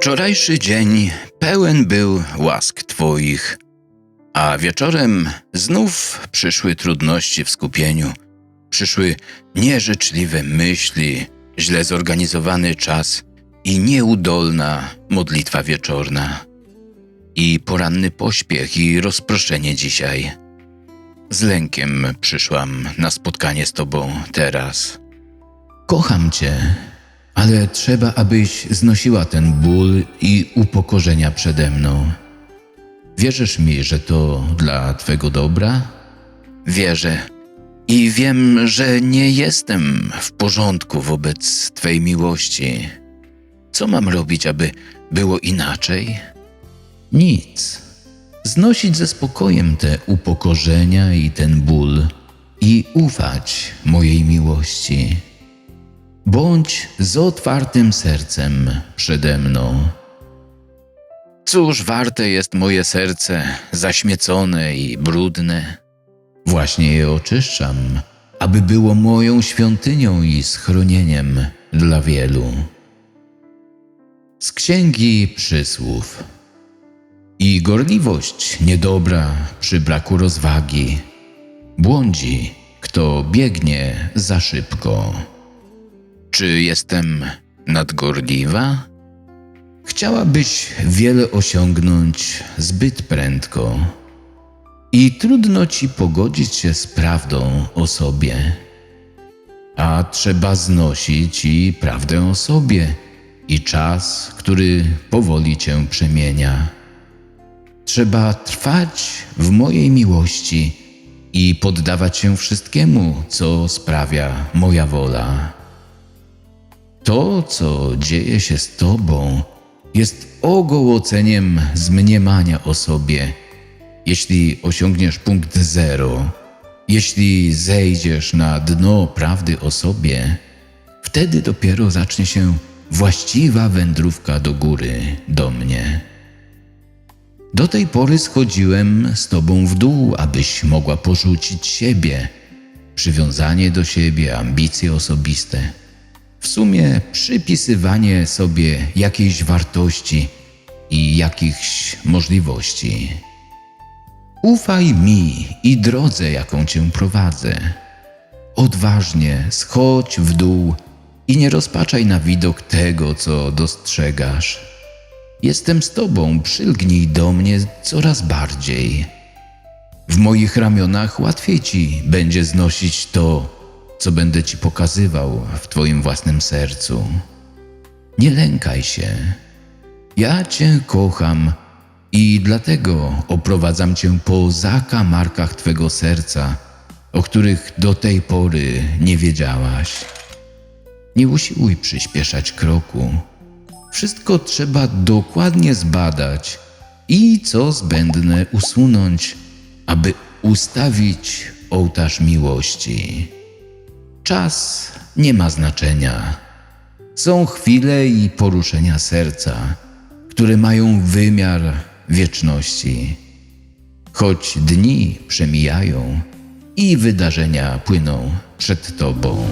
Wczorajszy dzień pełen był łask Twoich, a wieczorem znów przyszły trudności w skupieniu. Przyszły nieżyczliwe myśli, źle zorganizowany czas i nieudolna modlitwa wieczorna. I poranny pośpiech i rozproszenie dzisiaj. Z lękiem przyszłam na spotkanie z Tobą teraz. Kocham Cię, ale trzeba, abyś znosiła ten ból i upokorzenia przede mną. Wierzysz mi, że to dla Twego dobra? Wierzę i wiem, że nie jestem w porządku wobec Twej miłości. Co mam robić, aby było inaczej? Nic. Znosić ze spokojem te upokorzenia i ten ból i ufać mojej miłości. Bądź z otwartym sercem przede mną. Cóż warte jest moje serce, zaśmiecone i brudne? Właśnie je oczyszczam, aby było moją świątynią i schronieniem dla wielu. Z księgi przysłów. I gorliwość niedobra przy braku rozwagi. Błądzi, kto biegnie za szybko. Czy jestem nadgorliwa? Chciałabyś wiele osiągnąć zbyt prędko i trudno ci pogodzić się z prawdą o sobie. A trzeba znosić i prawdę o sobie i czas, który powoli cię przemienia. Trzeba trwać w mojej miłości i poddawać się wszystkiemu, co sprawia moja wola. To, co dzieje się z Tobą, jest ogołoceniem zmniemania o sobie. Jeśli osiągniesz punkt zero, jeśli zejdziesz na dno prawdy o sobie, wtedy dopiero zacznie się właściwa wędrówka do góry, do mnie. Do tej pory schodziłem z Tobą w dół, abyś mogła porzucić siebie, przywiązanie do siebie, ambicje osobiste w sumie przypisywanie sobie jakiejś wartości i jakichś możliwości. Ufaj mi i drodze, jaką cię prowadzę. Odważnie schodź w dół i nie rozpaczaj na widok tego, co dostrzegasz. Jestem z tobą, przylgnij do mnie coraz bardziej. W moich ramionach łatwiej ci będzie znosić to, co będę Ci pokazywał w Twoim własnym sercu. Nie lękaj się. Ja Cię kocham i dlatego oprowadzam Cię po zakamarkach Twego serca, o których do tej pory nie wiedziałaś. Nie usiłuj przyspieszać kroku. Wszystko trzeba dokładnie zbadać i co zbędne usunąć, aby ustawić ołtarz miłości. Czas nie ma znaczenia. Są chwile i poruszenia serca, które mają wymiar wieczności. Choć dni przemijają i wydarzenia płyną przed Tobą.